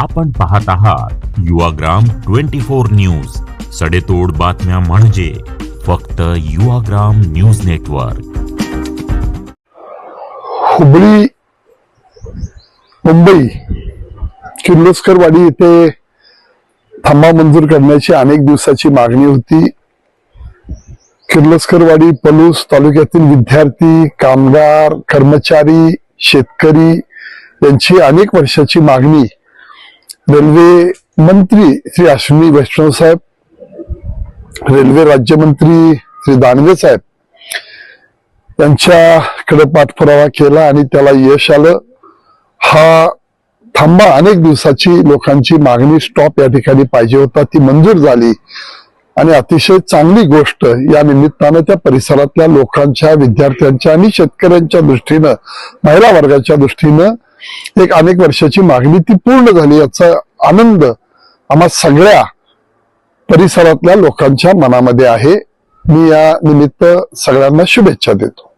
आपण पाहत आहात युवाग्राम ट्वेंटी फोर न्यूज. सडेतोड बातम्या म्हणजे फक्त युवाग्राम न्यूज नेटवर्क. हुबळी मुंबई किर्लोस्करवाडी येथे थांबा मंजूर करण्याची अनेक दिवसाची मागणी होती. किर्लोस्करवाडी पलूस तालुक्यातील विद्यार्थी कामगार कर्मचारी शेतकरी यांची अनेक वर्षाची मागणी रेल्वे मंत्री श्री अश्विनी वैष्णव साहेब रेल्वे राज्यमंत्री श्री दानवे साहेब यांच्याकडे पाठपुरावा केला आणि त्याला यश आलं. हा थांबा अनेक दिवसाची लोकांची मागणी स्टॉप या ठिकाणी पाहिजे होता ती मंजूर झाली. आणि अतिशय चांगली गोष्ट या निमित्तानं त्या परिसरातल्या लोकांच्या विद्यार्थ्यांच्या आणि शेतकऱ्यांच्या दृष्टीनं महिला वर्गाच्या दृष्टीनं एक अनेक वर्षाची मागणी ती पूर्ण झाली याचा आनंद आम्हा सगळ्या परिसरातल्या लोकांच्या मनामध्ये आहे. मी या निमित्त सगळ्यांना शुभेच्छा देतो.